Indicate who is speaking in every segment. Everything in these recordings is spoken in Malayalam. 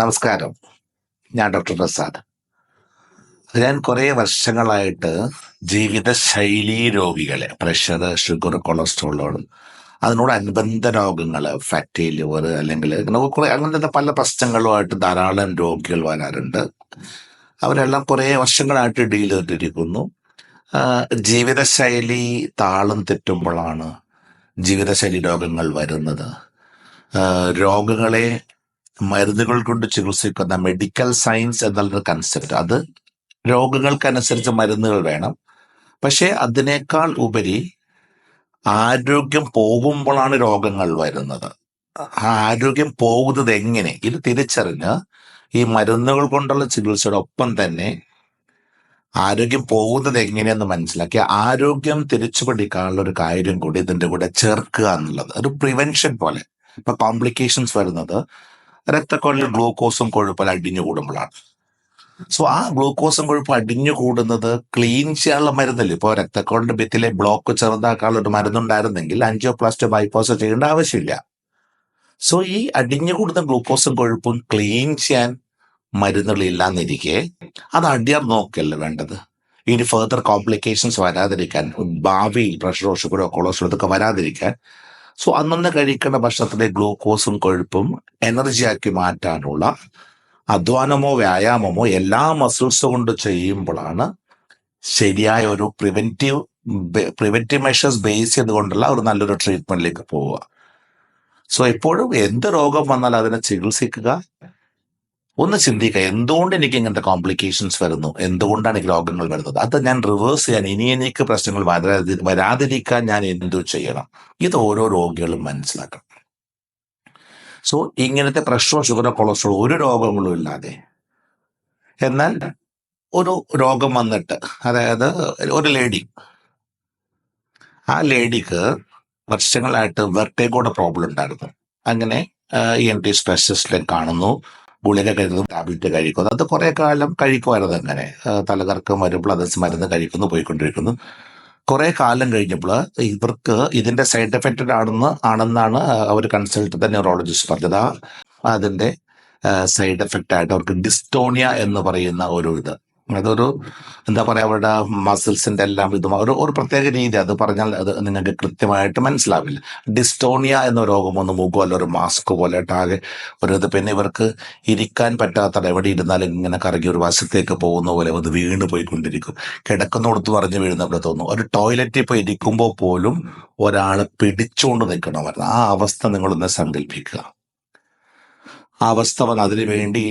Speaker 1: നമസ്കാരം. ഞാൻ ഡോക്ടർ പ്രസാദ്. ഞാൻ കുറേ വർഷങ്ങളായിട്ട് ജീവിതശൈലി രോഗികളെ പ്രഷർ ഷുഗർ കൊളസ്ട്രോളോട് അതിനോട് അനുബന്ധ രോഗങ്ങൾ ഫാറ്റി ലിവർ അല്ലെങ്കിൽ കുറെ അങ്ങനത്തെ പല പ്രശ്നങ്ങളുമായിട്ട് ധാരാളം രോഗികൾ വരാറുണ്ട്. അവരെല്ലാം കുറേ വർഷങ്ങളായിട്ട് ഡീൽ ചെയ്തിരിക്കുന്നു. ജീവിതശൈലി താളം തെറ്റുമ്പോഴാണ് ജീവിതശൈലി രോഗങ്ങൾ വരുന്നത്. രോഗങ്ങളെ മരുന്നുകൾ കൊണ്ട് ചികിത്സിക്കുന്ന മെഡിക്കൽ സയൻസ് എന്നുള്ളൊരു കൺസെപ്റ്റ് അത് രോഗങ്ങൾക്കനുസരിച്ച് മരുന്നുകൾ വേണം. പക്ഷേ അതിനേക്കാൾ ഉപരി ആരോഗ്യം പോകുമ്പോഴാണ് രോഗങ്ങൾ വരുന്നത്. ആരോഗ്യം പോകുന്നത് എങ്ങനെ? ഇത് തിരിച്ചറിഞ്ഞ് ഈ മരുന്നുകൾ കൊണ്ടുള്ള ചികിത്സയുടെ ഒപ്പം തന്നെ ആരോഗ്യം പോകുന്നത് എങ്ങനെയെന്ന് മനസ്സിലാക്കി ആരോഗ്യം തിരിച്ചു ഒരു കാര്യം കൂടി ഇതിന്റെ കൂടെ ചേർക്കുക എന്നുള്ളത്. ഒരു പ്രിവെൻഷൻ പോലെ. ഇപ്പൊ കോംപ്ലിക്കേഷൻസ് വരുന്നത് രക്തക്കൊള്ളിൽ ഗ്ലൂക്കോസും കൊഴുപ്പും അടിഞ്ഞു കൂടുമ്പോഴാണ്. സോ ആ ഗ്ലൂക്കോസും കൊഴുപ്പ് അടിഞ്ഞു കൂടുന്നത് ക്ലീൻ ചെയ്യാനുള്ള മരുന്നല്ലേ? ഇപ്പോൾ രക്തക്കൊള്ളിന്റെ ഭിത്തിലെ ബ്ലോക്ക് ചെറുതാക്കാനുള്ള ഒരു മരുന്നുണ്ടായിരുന്നെങ്കിൽ ആൻജിയോപ്ലാസ്റ്റോ ബൈപ്പാസോ ചെയ്യേണ്ട ആവശ്യമില്ല. സോ ഈ അടിഞ്ഞു കൂടുന്ന ഗ്ലൂക്കോസും കൊഴുപ്പും ക്ലീൻ ചെയ്യാൻ മരുന്നുകളില്ലാന്നിരിക്കെ അത് അടിയാർ നോക്കല്ലേ വേണ്ടത്? ഇനി ഫെർദർ കോംപ്ലിക്കേഷൻസ് വരാതിരിക്കാൻ ഭാവിയിൽ പ്രഷർ ഷുഗറോ കൊളസ്ട്രോൾ ഇതൊക്കെ വരാതിരിക്കാൻ. സോ അന്നന്ന് കഴിക്കേണ്ട ഭക്ഷണത്തിലെ ഗ്ലൂക്കോസും കൊഴുപ്പും എനർജിയാക്കി മാറ്റാനുള്ള അധ്വാനമോ വ്യായാമമോ എല്ലാ മസിൽസ് കൊണ്ട് ചെയ്യുമ്പോഴാണ് ശരിയായ ഒരു പ്രിവെന്റീവ് പ്രിവെന്റീവ് മെഷേഴ്സ് ബേസ് ചെയ്തുകൊണ്ടുള്ള ഒരു നല്ലൊരു ട്രീറ്റ്മെന്റിലേക്ക് പോവുക. സോ എപ്പോഴും എന്ത് രോഗം വന്നാൽ അതിനെ ചികിത്സിക്കുക. ഒന്ന് ചിന്തിക്കുക എന്തുകൊണ്ട് എനിക്ക് ഇങ്ങനത്തെ കോംപ്ലിക്കേഷൻസ് വരുന്നു? എന്തുകൊണ്ടാണ് എനിക്ക് രോഗങ്ങൾ വരുന്നത്? അത് ഞാൻ റിവേഴ്സ് ചെയ്യാൻ ഇനി എനിക്ക് പ്രശ്നങ്ങൾ വരാതി വരാതിരിക്കാൻ ഞാൻ എന്തു ചെയ്യണം? ഇത് ഓരോ രോഗികളും മനസ്സിലാക്കണം. സോ ഇങ്ങനത്തെ പ്രഷറോ ഷുഗറോ കൊളസ്ട്രോളോ ഒരു രോഗങ്ങളും ഇല്ലാതെ. എന്നാൽ ഒരു രോഗം വന്നിട്ട് അതായത് ഒരു ലേഡി ആ ലേഡിക്ക് വർഷങ്ങളായിട്ട് വെർട്ടേഗോടെ പ്രോബ്ലം ഉണ്ടായിരുന്നു. അങ്ങനെ ഇ എൻ ടി സ്പെഷ്യലിസ്റ്റിനെ കാണുന്നു. ഗുളിക കഴിക്കുന്നു ടാബ്ലറ്റ് കഴിക്കുന്നു. അത് കുറെ കാലം കഴിക്കുമായിരുന്നു അങ്ങനെ. തലകർക്കം വരുമ്പോൾ അത് മരുന്ന് കഴിക്കുന്നു പോയിക്കൊണ്ടിരിക്കുന്നു. കുറെ കാലം കഴിഞ്ഞപ്പോൾ ഇവർക്ക് ഇതിന്റെ സൈഡ് എഫക്റ്റഡ് ആണെന്ന് ആണെന്നാണ് അവർ കൺസൾട്ട് ന്യൂറോളജിസ്റ്റ് പറഞ്ഞത്. അതിന്റെ സൈഡ് എഫക്റ്റ് ആയിട്ട് അവർക്ക് ഡിസ്റ്റോണിയ എന്ന് പറയുന്ന ഒരു ഇത്. അതൊരു എന്താ പറയാ അവരുടെ മസിൽസിന്റെ എല്ലാം ഇതും ഒരു ഒരു പ്രത്യേക രീതി. അത് പറഞ്ഞാൽ അത് നിങ്ങൾക്ക് കൃത്യമായിട്ട് മനസ്സിലാവില്ല. ഡിസ്റ്റോണിയ എന്ന രോഗം ഒന്ന് മുഖം അല്ല ഒരു മാസ്ക് പോലെ ആകെ ഒരു ഇത് പിന്നെ ഇവർക്ക് ഇരിക്കാൻ പറ്റാത്ത എവിടെ ഇരുന്നാലും ഇങ്ങനെ കറങ്ങി ഒരു വശത്തേക്ക് പോകുന്ന പോലെ അത് വീണ് പോയിക്കൊണ്ടിരിക്കും. കിടക്കുന്നിടത്ത് മറിഞ്ഞ് വീഴുന്ന പോലെ തോന്നും. ഒരു ടോയ്ലറ്റിൽ പോയി ഇരിക്കുമ്പോൾ പോലും ഒരാൾ പിടിച്ചുകൊണ്ട് നിൽക്കണമായിരുന്നു ആ അവസ്ഥ നിങ്ങളൊന്ന് സങ്കല്പിക്കുക. അവസ്ഥ വന്ന് അതിനു വേണ്ടി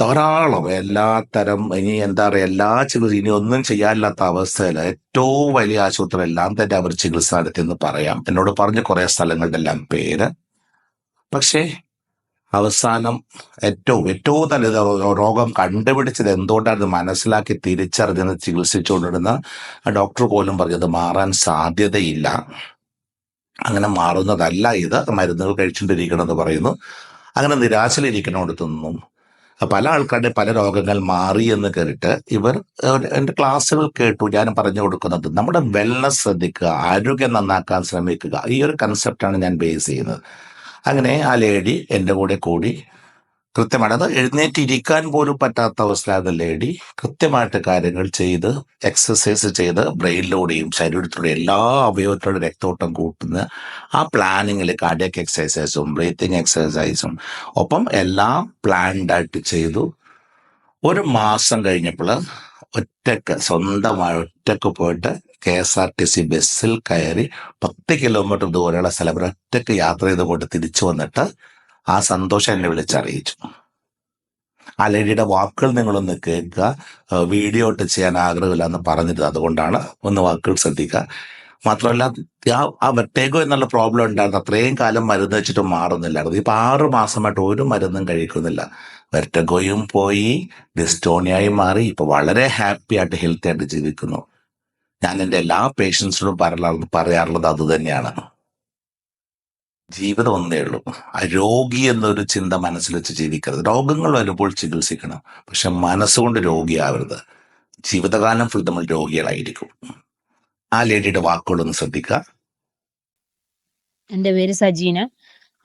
Speaker 1: ധാരാളം എല്ലാ തരം ഇനി എന്താ പറയുക എല്ലാ ചികിത്സ ഇനി ഒന്നും ചെയ്യാനില്ലാത്ത അവസ്ഥയിൽ ഏറ്റവും വലിയ ആശുപത്രി എല്ലാം തന്നെ അവർ ചികിത്സ നടത്തിയെന്ന് പറയാം. എന്നോട് പറഞ്ഞ കുറെ സ്ഥലങ്ങളുടെ എല്ലാം പേര്. പക്ഷേ അവസാനം ഏറ്റവും ഏറ്റവും നല്ല രോഗം കണ്ടുപിടിച്ചത് എന്തുകൊണ്ടാണ് മനസ്സിലാക്കി തിരിച്ചറിഞ്ഞെന്ന് ചികിത്സിച്ചുകൊണ്ടിരുന്ന ഡോക്ടർ പോലും പറഞ്ഞത് മാറാൻ സാധ്യതയില്ല. അങ്ങനെ മാറുന്നതല്ല ഇത്. മരുന്നുകൾ കഴിച്ചുകൊണ്ടിരിക്കണമെന്ന് പറയുന്നു. അങ്ങനെ നിരാശയിലിരിക്കണോടത്തൊന്നും പല ആൾക്കാരുടെ പല രോഗങ്ങൾ മാറി എന്ന് കേട്ടിട്ട് ഇവർ എന്റെ ക്ലാസ്സുകൾ കേട്ടു ഞാൻ പറഞ്ഞു കൊടുക്കുന്നത് നമ്മുടെ വെൽനസ് ശ്രദ്ധിക്കുക ആരോഗ്യം നന്നാക്കാൻ ശ്രമിക്കുക ഈ ഒരു കൺസെപ്റ്റാണ് ഞാൻ ബേസ് ചെയ്യുന്നത്. അങ്ങനെ ആ ലേഡി എന്റെ കൂടെ കൂടി കൃത്യമായിട്ട് അത് എഴുന്നേറ്റിരിക്കാൻ പോലും പറ്റാത്ത അവസ്ഥ അത് ലേഡി. കൃത്യമായിട്ട് കാര്യങ്ങൾ ചെയ്ത് എക്സസൈസ് ചെയ്ത് ബ്രെയിനിലൂടെയും ശരീരത്തിലൂടെ എല്ലാ അവയവത്തിലൂടെ രക്തോട്ടം കൂട്ടുന്ന ആ പ്ലാനിങ്ങിൽ കാർഡിയക് എക്സസൈസും ബ്രീത്തിങ് എക്സസൈസും ഒപ്പം എല്ലാം പ്ലാൻഡായിട്ട് ചെയ്തു. ഒരു മാസം കഴിഞ്ഞപ്പോൾ ഒറ്റയ്ക്ക് സ്വന്തമായി ഒറ്റയ്ക്ക് പോയിട്ട് K S R T C ബസ്സിൽ കയറി പത്ത് കിലോമീറ്റർ ദൂരെയുള്ള സ്ഥലം ഒറ്റയ്ക്ക് യാത്ര ചെയ്ത് പോയിട്ട് തിരിച്ചു വന്നിട്ട് ആ സന്തോഷം എന്നെ വിളിച്ചറിയിച്ചു. ആ ലേഡിയുടെ വാക്കുകൾ നിങ്ങളൊന്ന് കേൾക്കുക. വീഡിയോ ഇട്ട് ചെയ്യാൻ ആഗ്രഹമില്ല എന്ന് പറഞ്ഞിരുന്നത് അതുകൊണ്ടാണ് ഒന്ന് വാക്കുകൾ ശ്രദ്ധിക്കുക. മാത്രമല്ല ആ ആ വെട്ടേഗോ എന്നുള്ള പ്രോബ്ലം ഉണ്ടായിരുന്നു. അത്രയും കാലം മരുന്ന് വെച്ചിട്ട് മാറുന്നില്ലായിരുന്നു. ഇപ്പം ആറ് മാസമായിട്ട് ഒരു മരുന്നും കഴിക്കുന്നില്ല. വെർട്ടഗോയും പോയി ഡിസ്റ്റോണിയായും മാറി ഇപ്പൊ വളരെ ഹാപ്പി ആയിട്ട് ഹെൽത്തി ആയിട്ട് ജീവിക്കുന്നു. ഞാൻ എന്റെ എല്ലാ പറയാറുള്ളത് പറയാറുള്ളത് അത് തന്നെയാണ്. ജീവിതം ഒന്നേ ഉള്ളൂ. ആ രോഗി എന്നൊരു ചിന്ത മനസ്സിൽ വെച്ച് ജീവിക്കരുത്. രോഗങ്ങൾ വരുമ്പോൾ ചികിത്സിക്കണം. പക്ഷെ മനസ്സുകൊണ്ട് രോഗിയാവരുത്. ജീവിതകാലം ഫുൾ നമ്മൾ രോഗികളായിരിക്കും. ആ ലേഡിയുടെ വാക്കുകളൊന്ന് ശ്രദ്ധിക്കുക
Speaker 2: എന്റെ പേര് സജീന.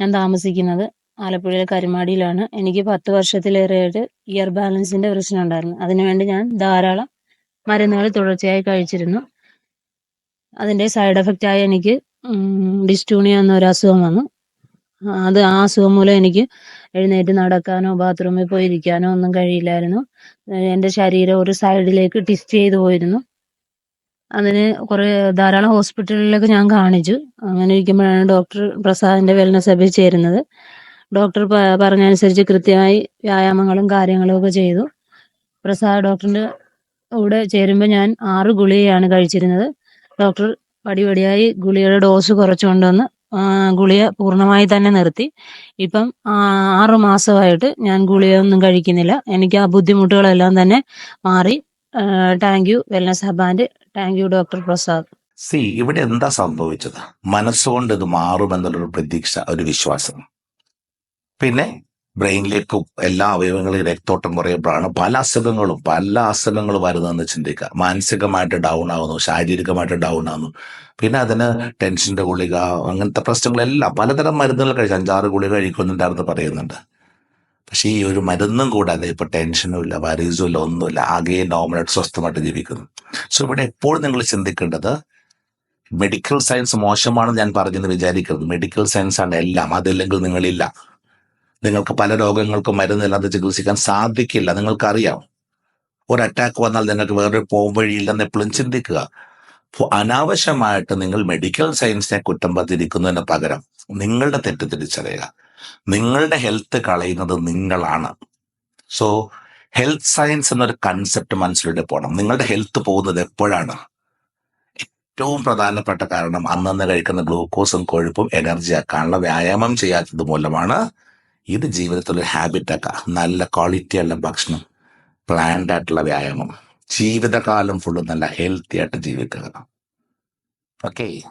Speaker 2: ഞാൻ താമസിക്കുന്നത് ആലപ്പുഴയിലെ കരുമാടിയിലാണ്. എനിക്ക് പത്ത് വർഷത്തിലേറെയായിട്ട് ഇയർ ബാലൻസിന്റെ പ്രശ്നം ഉണ്ടായിരുന്നു. അതിനുവേണ്ടി ഞാൻ ധാരാളം മരുന്നുകൾ തുടർച്ചയായി കഴിച്ചിരുന്നു. അതിന്റെ സൈഡ് എഫക്റ്റ് ആയി എനിക്ക് ഡിസ്റ്റൂണിയ എന്നൊരു അസുഖം വന്നു. അത് ആ അസുഖം മൂലം എനിക്ക് എഴുന്നേറ്റ് നടക്കാനോ ബാത്റൂമിൽ പോയി ഇരിക്കാനോ ഒന്നും കഴിയില്ലായിരുന്നു. എന്റെ ശരീരം ഒരു സൈഡിലേക്ക് ട്വിസ്റ്റ് ചെയ്തു പോയിരുന്നു. അതിന് കുറെ ധാരാളം ഹോസ്പിറ്റലിലൊക്കെ ഞാൻ കാണിച്ചു. അങ്ങനെ ഇരിക്കുമ്പോഴാണ് ഡോക്ടർ പ്രസാദിന്റെ വെൽനസ് സഭയിൽ ചേരുന്നത്. ഡോക്ടർ പറഞ്ഞ പറഞ്ഞനുസരിച്ച് കൃത്യമായി വ്യായാമങ്ങളും കാര്യങ്ങളും ഒക്കെ ചെയ്തു. പ്രസാദ് ഡോക്ടറിന്റെ കൂടെ ചേരുമ്പോൾ ഞാൻ ആറ് ഗുളികയാണ് കഴിച്ചിരുന്നത്. ഡോക്ടർ പടിപടിയായി ഗുളികയുടെ ഡോസ് കുറച്ചുകൊണ്ടുവന്ന് ഗുളിക പൂർണമായി തന്നെ നിർത്തി. ഇപ്പം ആറു മാസമായിട്ട് ഞാൻ ഗുളികയൊന്നും കഴിക്കുന്നില്ല. എനിക്ക് ആ ബുദ്ധിമുട്ടുകളെല്ലാം തന്നെ മാറി. Thank you wellness hub and thank you doctor Prasad.
Speaker 1: C ഇവിടെ എന്താ സംഭവിച്ചത്? മനസ്സുകൊണ്ട് ഇത് മാറുമെന്നുള്ളൊരു പ്രതീക്ഷ ഒരു വിശ്വാസം. പിന്നെ ബ്രെയിനിലേക്കും എല്ലാ അവയവങ്ങളിലും രക്തോട്ടം കുറയുമ്പോഴാണ് പല അസുഖങ്ങളും പല അസുഖങ്ങളും വരുന്നതെന്ന് ചിന്തിക്കുക. മാനസികമായിട്ട് ഡൗൺ ആവുന്നു ശാരീരികമായിട്ട് ഡൗൺ ആവുന്നു. പിന്നെ അതിന് ടെൻഷന്റെ ഗുളിക അങ്ങനത്തെ പ്രശ്നങ്ങളെല്ലാം പലതരം മരുന്നുകൾ കഴിച്ചു അഞ്ചാറ് ഗുളിക കഴിക്കുന്നുണ്ടായിരുന്നു പറയുന്നുണ്ട്. പക്ഷേ ഈ ഒരു മരുന്നും കൂടാതെ ഇപ്പോൾ ടെൻഷനും ഇല്ല വരീസും ഇല്ല ഒന്നുമില്ല ആകെ നോർമലായിട്ട് സ്വസ്ഥമായിട്ട് ജീവിക്കുന്നു. സോ ഇവിടെ എപ്പോഴും നിങ്ങൾ ചിന്തിക്കേണ്ടത് മെഡിക്കൽ സയൻസ് മോശമാണെന്ന് ഞാൻ പറഞ്ഞെന്ന് വിചാരിക്കരുത്. മെഡിക്കൽ സയൻസ് ആണ് എല്ലാം അതില്ലെങ്കിൽ നിങ്ങളില്ല. നിങ്ങൾക്ക് പല രോഗങ്ങൾക്കും മരുന്നില്ലാതെ ചികിത്സിക്കാൻ സാധിക്കില്ല. നിങ്ങൾക്കറിയാം. ഒരു അറ്റാക്ക് വന്നാൽ നിങ്ങൾക്ക് വേറൊരു പോം വഴിയില്ലെന്ന് എപ്പോഴും ചിന്തിക്കുക. അനാവശ്യമായിട്ട് നിങ്ങൾ മെഡിക്കൽ സയൻസിനെ കുറ്റം പറഞ്ഞിരിക്കുന്നതിന് പകരം നിങ്ങളുടെ തെറ്റ് തിരിച്ചറിയുക. നിങ്ങളുടെ ഹെൽത്ത് കളയുന്നത് നിങ്ങളാണ്. സോ ഹെൽത്ത് സയൻസ് എന്നൊരു കൺസെപ്റ്റ് മനസ്സിലൂടെ പോകണം നിങ്ങളുടെ ഹെൽത്ത് പോകുന്നത് എപ്പോഴാണ്? ഏറ്റവും പ്രധാനപ്പെട്ട കാരണം അന്നന്ന് കഴിക്കുന്ന ഗ്ലൂക്കോസും കൊഴുപ്പും എനർജി ആക്കാനുള്ള വ്യായാമം ചെയ്യാത്തത് മൂലമാണ് ഇത് ജീവിതത്തിലൊരു ഒരു ഹാബിറ്റ് ആക്കുക നല്ല ക്വാളിറ്റി ഉള്ള ഭക്ഷണം പ്ലാൻഡ് ആയിട്ടുള്ള വ്യായാമം. ജീവിതകാലം ഫുള്ള് നല്ല ഹെൽത്തി ആയിട്ട് ജീവിക്കുക. ഓക്കെ